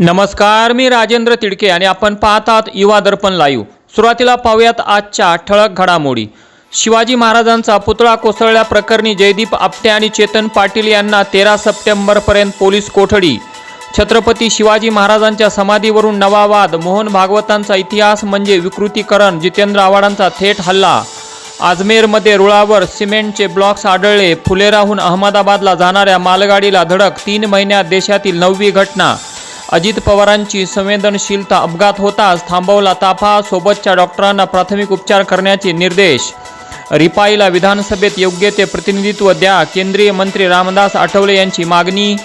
नमस्कार मी राजेंद्र तिडके आणि आपण पाहतात युवा दर्पण लाईव्ह. सुरुवातीला पाहूयात आजच्या ठळक घडामोडी. शिवाजी महाराजांचा पुतळा कोसळल्या प्रकरणी जयदीप आपटे आणि चेतन पाटील यांना तेरा सप्टेंबरपर्यंत पोलीस कोठडी. छत्रपती शिवाजी महाराजांच्या समाधीवरून नवा वाद. मोहन भागवतांचा इतिहास म्हणजे विकृतीकरण. जितेंद्र आव्हाडांचा थेट हल्ला. अजमेरमध्ये रुळावर सिमेंटचे ब्लॉक्स आढळले. फुलेराहून अहमदाबादला जाणाऱ्या मालगाडीला धडक. तीन महिन्यात देशातील नववी घटना. अजित पवारांची संवेदनशीलता अपघात होताच थांबवला ताफा सोबतच्या डॉक्टरांना प्राथमिक उपचार करण्याचे निर्देश. रिपाईला विधानसभेत योग्य ते प्रतिनिधित्व द्या केंद्रीय मंत्री रामदास आठवले यांची मागणी.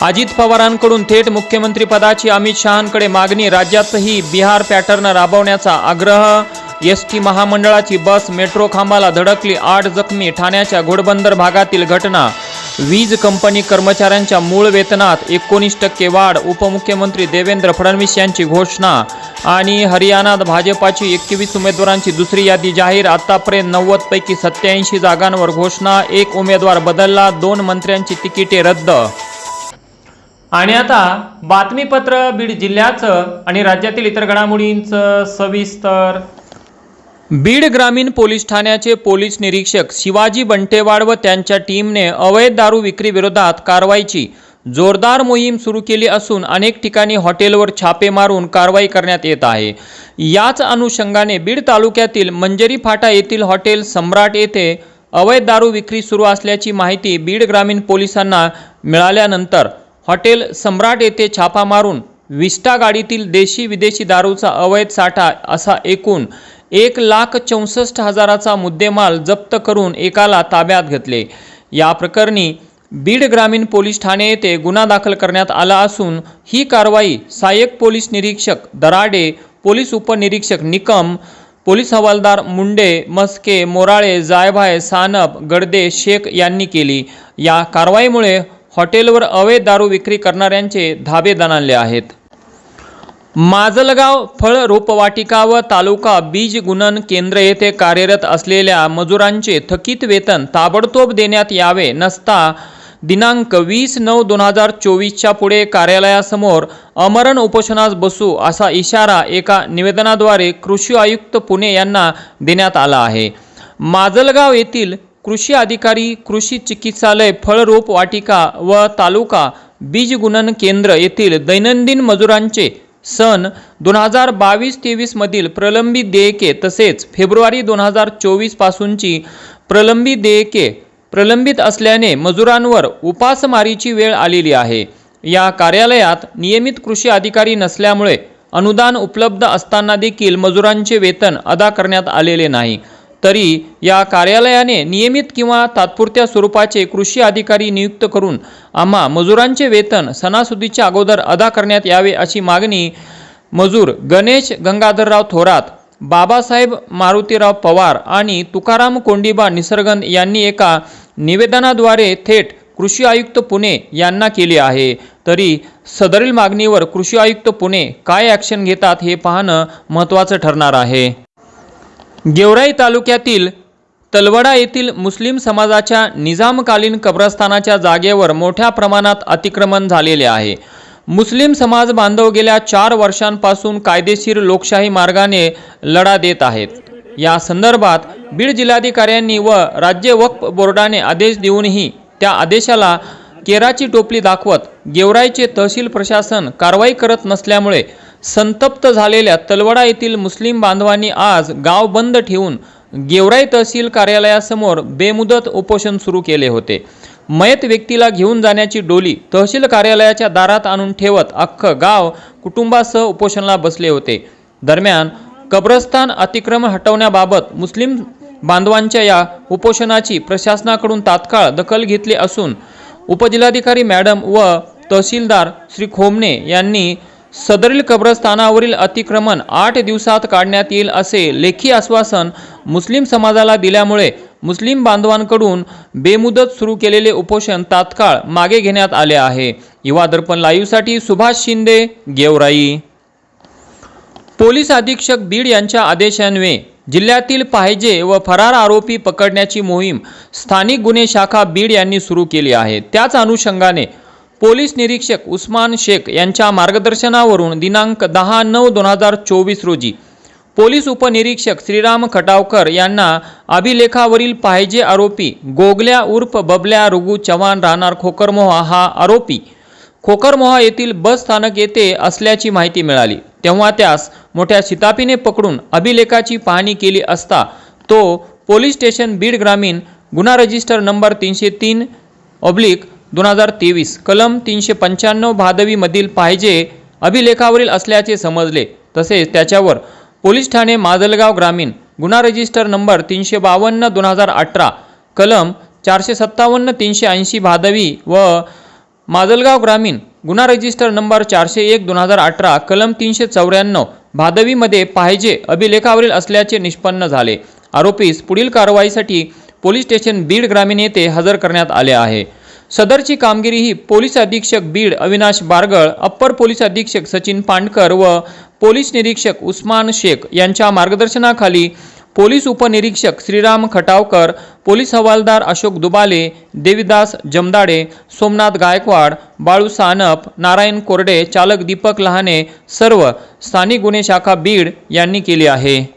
अजित पवारांकडून थेट मुख्यमंत्रीपदाची अमित शहांकडे मागणी राज्यातही बिहार पॅटर्न राबवण्याचा आग्रह. एस टी महामंडळाची बस मेट्रो खांबाला धडकली आठ जखमी ठाण्याच्या घोडबंदर भागातील घटना. वीज कंपनी कर्मचाऱ्यांच्या मूळ वेतनात एकोणीस टक्के वाढ उपमुख्यमंत्री देवेंद्र फडणवीस यांची घोषणा आणि हरियाणात भाजपाची एकवीस उमेदवारांची दुसरी यादी जाहीर आतापर्यंत नव्वदपैकी सत्याऐंशी जागांवर घोषणा एक उमेदवार बदलला दोन मंत्र्यांची तिकिटे रद्द. आणि आता बातमीपत्र बीड जिल्ह्याचं आणि राज्यातील इतर घडामोडींचं सविस्तर बीड ग्रामीण पोलीस ठाण्याचे पोलीस निरीक्षक शिवाजी बंटेवाड व त्यांच्या टीमने अवैध दारू विक्री विरोधात कारवाईची जोरदार मोहीम सुरू केली असून अनेक ठिकाणी हॉटेलवर छापे मारून कारवाई करण्यात येत आहे. याच अनुषंगाने बीड तालुक्यातील मंजरी फाटा येथील हॉटेल सम्राट येथे अवैध दारू विक्री सुरू असल्याची माहिती बीड ग्रामीण पोलिसांना मिळाल्यानंतर हॉटेल सम्राट येथे छापा मारून विस्टा गाडीतील देशी विदेशी दारूचा अवैध साठा असा एकूण एक लाख चौसष्ट हजाराचा मुद्देमाल जप्त करून एकाला ताब्यात घेतले. या प्रकरणी बीड ग्रामीण पोलीस ठाणे येथे गुन्हा दाखल करण्यात आला असून ही कारवाई सहाय्यक पोलीस निरीक्षक दराडे पोलीस उपनिरीक्षक निकम पोलीस हवालदार मुंडे मस्के मोराळे जायभाय सानप गडदे शेख यांनी केली. या कारवाईमुळे हॉटेलवर अवैध दारू विक्री करणाऱ्यांचे धाबे दणाणले आहेत. माजलगाव फळ रोपवाटिका व तालुका बीज गुणन केंद्र येथे कार्यरत असलेल्या मजुरांचे थकीत वेतन ताबडतोब देण्यात यावे नसता दिनांक वीस नऊ दोन हजार चोवीसच्या पुढे कार्यालयासमोर अमरण उपोषणास बसू असा इशारा एका निवेदनाद्वारे कृषी आयुक्त पुणे यांना देण्यात आला आहे. माजलगाव येथील कृषी अधिकारी कृषी चिकित्सालय फळरोप वाटिका व तालुका बीज गुणन केंद्र येथील दैनंदिन मजुरांचे सन दोन हजार बावीस तेवीसमधील प्रलंबित देयके तसेच फेब्रुवारी दोन हजार चोवीसपासूनची प्रलंबित देयके प्रलंबित असल्याने मजुरांवर उपासमारीची वेळ आलेली आहे. या कार्यालयात नियमित कृषी अधिकारी नसल्यामुळे अनुदान उपलब्ध असताना देखील मजुरांचे वेतन अदा करण्यात आलेले नाही. तरी या कार्यालयाने नियमित किंवा तात्पुरत्या स्वरूपाचे कृषी अधिकारी नियुक्त करून आम्हा मजुरांचे वेतन सणासुदीच्या अगोदर अदा करण्यात यावे अशी मागणी मजूर गणेश गंगाधरराव थोरात बाबासाहेब मारुतीराव पवार आणि तुकाराम कोंडिबा निसर्गन यांनी एका निवेदनाद्वारे थेट कृषी आयुक्त पुणे यांना केली आहे. तरी सदरील मागणीवर कृषी आयुक्त पुणे काय ॲक्शन घेतात हे पाहणं महत्त्वाचं ठरणार आहे. गेवराई तालुक्यातील तलवडा येथील मुस्लिम समाजाच्या निजामकालीन कब्रस्तानाच्या जागेवर मोठ्या प्रमाणात अतिक्रमण झालेले आहे. मुस्लिम समाज बांधव गेल्या चार वर्षांपासून कायदेशीर लोकशाही मार्गाने लढा देत आहेत. या संदर्भात बीड जिल्हाधिकाऱ्यांनी व राज्य वक्फ बोर्डाने आदेश देऊनही त्या आदेशाला केराची टोपली दाखवत गेवराईचे तहसील प्रशासन कारवाई करत नसल्यामुळे संतप्त झालेल्या तलवडा येथील मुस्लिम बांधवांनी आज गाव बंद ठेवून गेवराई तहसील कार्यालयासमोर बेमुदत उपोषण सुरू केले होते. मयत व्यक्तीला घेऊन जाण्याची डोली तहसील कार्यालयाच्या दारात आणून ठेवत अख्खं गाव कुटुंबासह उपोषणाला बसले होते. दरम्यान कब्रस्तान अतिक्रमण हटवण्याबाबत मुस्लिम बांधवांच्या या उपोषणाची प्रशासनाकडून तात्काळ दखल घेतली असून उपजिल्हाधिकारी मॅडम व तहसीलदार श्री खोमणे यांनी सदरील कब्रस्थानावरील अतिक्रमण आठ दिवसात काढण्यात येईल असे लेखी आश्वासन मुस्लिम समाजाला दिल्यामुळे मुस्लिम बांधवांकडून बेमुदत सुरू केलेले उपोषण तात्काळ मागे घेण्यात आले आहे. युवा दर्पण लाईव्हसाठी सुभाष शिंदे गेवराई. पोलीस अधीक्षक बीड यांच्या आदेशान्वये जिल्ह्यातील पाहिजे व फरार आरोपी पकडण्याची मोहीम स्थानिक गुन्हे शाखा बीड यांनी सुरू केली आहे. त्याच अनुषंगाने पोलीस निरीक्षक उस्मान शेख यांच्या मार्गदर्शनावरून दिनांक दहा नऊ दोन हजार चोवीस रोजी पोलीस उपनिरीक्षक श्रीराम खटावकर यांना अभिलेखावरील पाहिजे आरोपी गोगल्या उर्फ बबल्या रुगू चव्हाण राहणार खोकरमोहा हा आरोपी. खोकरमोहा येथील बस स्थानक येथे असल्याची माहिती मिळाली. तेव्हा त्यास मोठ्या शितापीने पकडून अभिलेखाची पाहणी केली असता तो पोलीस स्टेशन बीड ग्रामीण गुन्हा रजिस्टर नंबर तीनशे तीन ऑब्लिक दोन हजार तेवीस कलम तीनशे पंच्याण्णव भादवीमधील पाहिजे अभिलेखावरील असल्याचे समजले. तसेच त्याच्यावर पोलीस ठाणे माजलगाव ग्रामीण गुन्हा रजिस्टर नंबर तीनशे बावन्न दोन हजार अठरा कलम चारशे सत्तावन्न तीनशे ऐंशी भादवी व माजलगाव ग्रामीण गुन्हा रजिस्टर नंबर चारशे एक दोन हजार अठरा कलम तीनशे चौऱ्याण्णव भादवीमध्ये पाहिजे अभिलेखावरील असल्याचे निष्पन्न झाले. आरोपीस पुढील कारवाईसाठी पोलीस स्टेशन बीड ग्रामीण येथे हजर करण्यात आले आहे. सदरची कामगिरी ही पोलीस अधीक्षक बीड अविनाश बारगळ अप्पर पोलीस अधीक्षक सचिन पांडकर व पोलीस निरीक्षक उस्मान शेख यांच्या मार्गदर्शनाखाली पोलीस उपनिरीक्षक श्रीराम खटावकर पोलीस हवालदार अशोक दुबाले देविदास जमदाडे सोमनाथ गायकवाड बाळू सानप नारायण कोरडे चालक दीपक लहाने सर्व स्थानिक गुन्हे शाखा बीड यांनी केली आहे.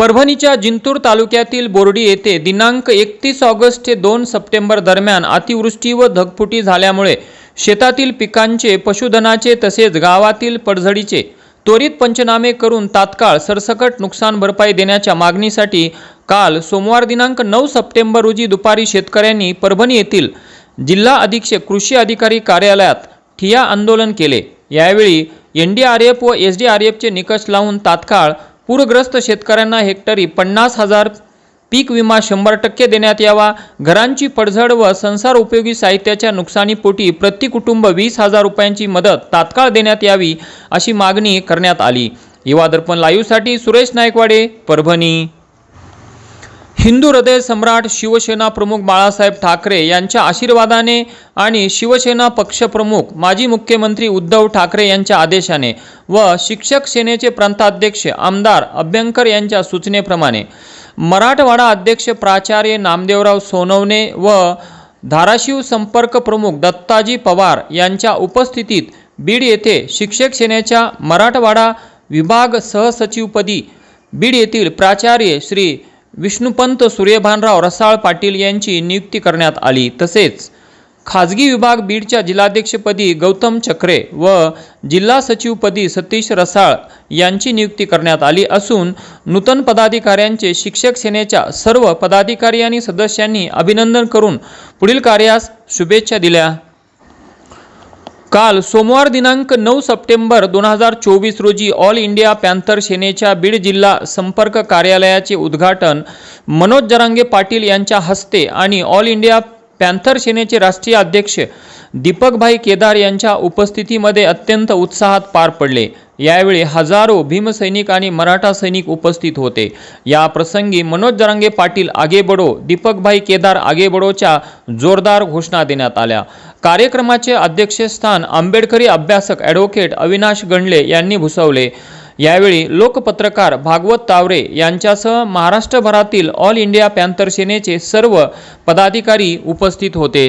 परभणीच्या जिंतूर तालुक्यातील बोर्डी येथे दिनांक एकतीस ऑगस्ट ते दोन सप्टेंबर दरम्यान अतिवृष्टी व धगफुटी झाल्यामुळे शेतातील पिकांचे पशुधनाचे तसेच गावातील पडझडीचे त्वरित पंचनामे करून तात्काळ सरसकट नुकसान भरपाई देण्याच्या मागणीसाठी काल सोमवार दिनांक नऊ सप्टेंबर रोजी दुपारी शेतकऱ्यांनी परभणी येथील जिल्हा अधीक्षक कृषी अधिकारी कार्यालयात ठिया आंदोलन केले. यावेळी एन डी आर एफ व एस डी आर एफचे निकष लावून तात्काळ पूरग्रस्त शेतकऱ्यांना हेक्टरी पन्नास हजार पीक विमा शंभर टक्के देण्यात यावा. घरांची पडझड व संसार उपयोगी साहित्याच्या नुकसानीपोटी प्रति कुटुंब वीस हजार रुपयांची मदत तात्काळ देण्यात यावी अशी मागणी करण्यात आली. युवा दर्पण लाईव्हसाठी सुरेश नायकवाडे परभणी. हिंदू हृदय सम्राट शिवसेना प्रमुख बाळासाहेब ठाकरे यांच्या आशीर्वादाने आणि शिवसेना पक्षप्रमुख माजी मुख्यमंत्री उद्धव ठाकरे यांच्या आदेशाने व शिक्षक सेनेचे प्रांताध्यक्ष आमदार अभ्यंकर यांच्या सूचनेप्रमाणे मराठवाडा अध्यक्ष प्राचार्य नामदेवराव सोनवणे व धाराशिव संपर्क प्रमुख दत्ताजी पवार यांच्या उपस्थितीत बीड येथे शिक्षक सेनेच्या मराठवाडा विभाग सहसचिवपदी बीड येथील प्राचार्य श्री विष्णुपंत सूर्यभानराव रसाळ पाटील यांची नियुक्ती करण्यात आली. तसेच खाजगी विभाग बीडच्या जिल्हाध्यक्षपदी गौतम चक्रे व जिल्हा सचिवपदी सतीश रसाळ यांची नियुक्ती करण्यात आली असून नूतन पदाधिकाऱ्यांचे शिक्षक सेनेच्या सर्व पदाधिकारी आणि सदस्यांनी अभिनंदन करून पुढील कार्यास शुभेच्छा दिल्या. काल सोमवार दिनांक नऊ सप्टेंबर दोन हजार चोवीस रोजी ऑल इंडिया पॅन्थर सेनेच्या बीड जिल्हा संपर्क कार्यालयाचे उद्घाटन मनोज जरांगे पाटील यांच्या हस्ते आणि ऑल इंडिया पॅन्थर सेनेचे राष्ट्रीय अध्यक्ष दीपकभाई केदार यांच्या उपस्थितीमध्ये अत्यंत उत्साहात पार पडले. यावेळी हजारो भीमसैनिक आणि मराठा सैनिक उपस्थित होते. या प्रसंगी मनोज जरांगे पाटील आगेबडो दीपकभाई केदार आगेबडोच्या जोरदार घोषणा देण्यात आल्या. कार्यक्रमाचे अध्यक्षस्थान आंबेडकरी अभ्यासक ॲडव्होकेट अविनाश गणले यांनी भुसवले. यावेळी लोकपत्रकार भागवत तावरे यांच्यासह महाराष्ट्रभरातील ऑल इंडिया पॅन्थर सेनेचे सर्व पदाधिकारी उपस्थित होते.